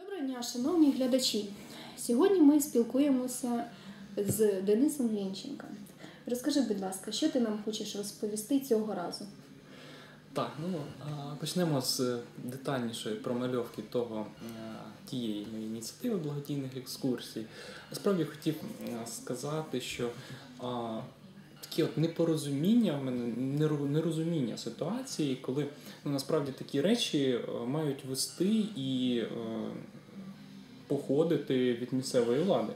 Доброго дня, шановні глядачі. Сьогодні ми спілкуємося з Денисом Глінченком. Розкажи, будь ласка, що ти нам хочеш розповісти цього разу? Так, ну почнемо з детальнішої промальовки того е, тієї ініціативи благодійних екскурсій. Насправді хотів е, сказати, що такі от непорозуміння в мене нерозуміння ситуації, коли ну, насправді такі речі е, мають вести і е, походити від місцевої влади.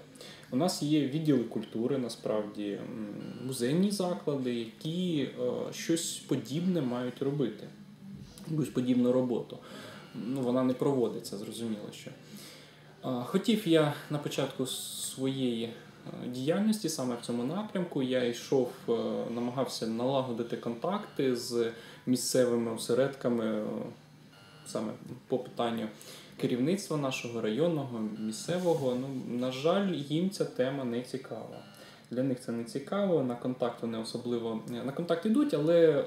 У нас є відділи культури, насправді, музейні заклади, які е, щось подібне мають робити, якусь подібну роботу. Ну, вона не проводиться, зрозуміло, що. Хотів я на початку своєї діяльності саме в цьому напрямку. Я йшов, е, намагався налагодити контакти з місцевими осередками е, саме по питанню керівництва нашого районного, місцевого. Ну, на жаль, їм ця тема не цікава. Для них це не цікаво. На контакт вони особливо на контакт йдуть, але е,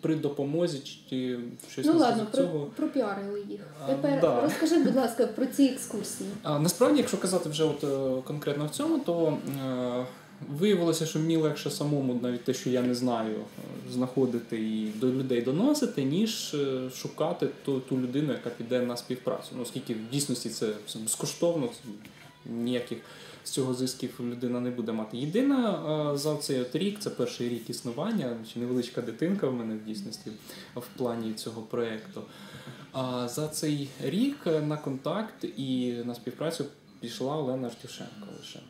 при допомозі чи щось ну ладно, про, цього. пропіарили їх. А, Тепер да. розкажи, будь ласка, про ці екскурсії. А насправді, якщо казати вже от е, конкретно в цьому, то е, виявилося, що мені легше самому навіть те, що я не знаю, е, знаходити і до людей доносити, ніж е, шукати ту, ту людину, яка піде на співпрацю. Ну, оскільки в дійсності це безкоштовно, це ніяких з цього зисків людина не буде мати. Єдина е, за цей от рік, це перший рік існування, чи невеличка дитинка в мене в дійсності в плані цього проєкту. А за цей рік е, на контакт і на співпрацю пішла Олена Артюшенко лише.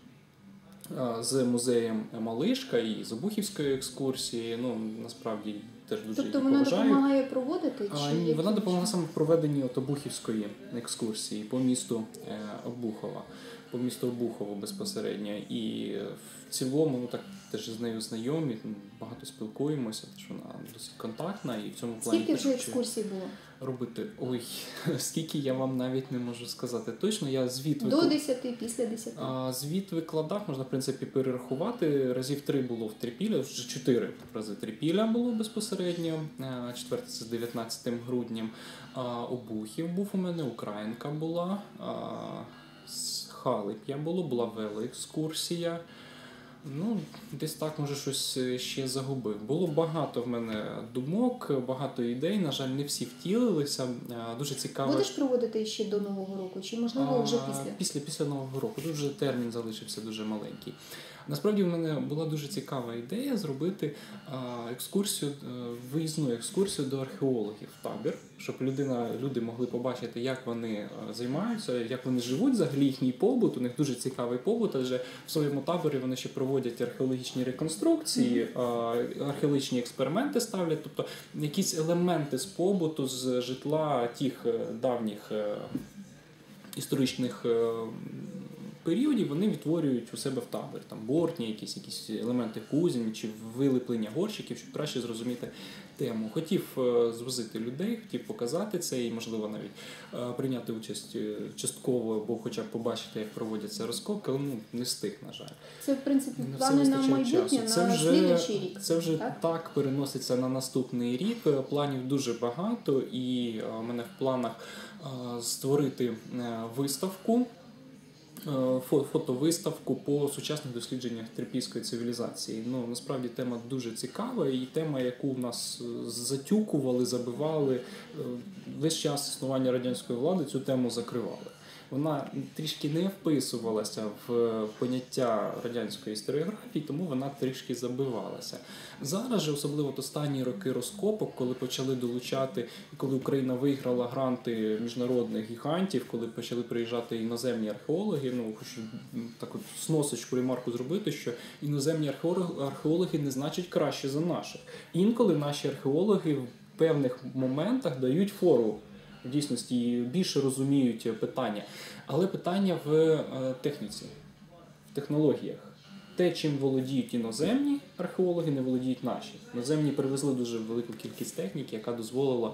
З музеєм Малишка і з Обухівської екскурсії. Ну насправді теж дуже Тобто вона поважаю. допомагає проводити? А, Чи ні, вона допомагає саме в проведенні от Обухівської екскурсії по місту е, Обухова, по місту Обухово безпосередньо. І в цілому, ну так теж з нею знайомі, ну, багато спілкуємося, що вона досить контактна і в цьому плані Скільки вже екскурсій було? робити. Ой, скільки я вам навіть не можу сказати. Точно я звіт До викла- 10, після 10. а, звіт викладав, можна в принципі перерахувати. Разів три було в Трипілля, вже чотири рази Трипілля було безпосередньо. Четверте це з 19 грудням. А, Обухів був у мене, Українка була. А, з я було, була велоекскурсія. Ну, десь так, може, щось е, ще загубив. Було багато в мене думок, багато ідей. На жаль, не всі втілилися. Дуже цікаво. Будеш проводити ще до Нового року, чи можливо вже після? Після, після Нового року. Тут вже термін залишився дуже маленький. Насправді в мене була дуже цікава ідея зробити екскурсію, е, виїзну екскурсію до археологів в табір, щоб людина, люди могли побачити, як вони е, займаються, як вони живуть, взагалі їхній побут. У них дуже цікавий побут, адже в своєму таборі вони ще проводять археологічні реконструкції, археологічні експерименти ставлять, тобто якісь елементи з побуту, з житла тих е, давніх історичних періодів вони відтворюють у себе в таборі. Там бортні, якісь, якісь елементи кузень чи вилиплення горщиків, щоб краще зрозуміти тему. Хотів е, звозити людей, хотів показати це і, можливо, навіть е, прийняти участь е, частково, або хоча б побачити, як проводяться розкопки, але ну, не встиг, на жаль. Це, в принципі, плани на майбутнє, часу. Це на вже, рік. Це вже так? так? переноситься на наступний рік. Планів дуже багато, і у мене в планах створити виставку. Е, Фотовиставку по сучасних дослідженнях трипільської цивілізації. Ну насправді тема дуже цікава, і тема, яку в нас е, затюкували, забивали е, весь час існування радянської влади, цю тему закривали. Вона трішки не вписувалася в поняття радянської історіографії, тому вона трішки забивалася. Зараз же, особливо останні роки розкопок, коли почали долучати, і коли Україна виграла гранти міжнародних гігантів, коли почали приїжджати іноземні археологи, ну хочу м, так от сносочку ремарку зробити, що іноземні археологи, не значить краще за наших. Інколи наші археологи в певних моментах дають фору в дійсності більше розуміють питання. Але питання в е, техніці, в технологіях. Те, чим володіють іноземні археологи, не володіють наші. Іноземні привезли дуже велику кількість техніки, яка дозволила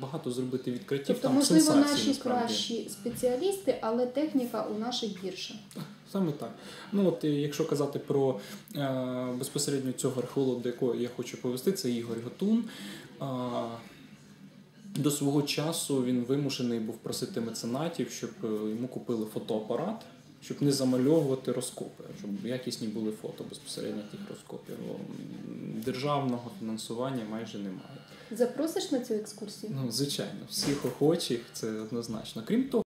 багато зробити відкриттів. Тобто, там можливо, сенсацій, наші насправді. кращі спеціалісти, але техніка у наших гірша. Саме так. Ну от е, якщо казати про е, безпосередньо цього археолога, до якого я хочу повести, це Ігор Готун. Е, До свого часу він вимушений був просити меценатів, щоб е, йому купили фотоапарат, щоб не замальовувати розкопи, щоб якісні були фото безпосередньо тих розкопів. Державного фінансування майже немає. Запросиш на цю екскурсію? Ну, звичайно, всіх охочих це однозначно. Крім того,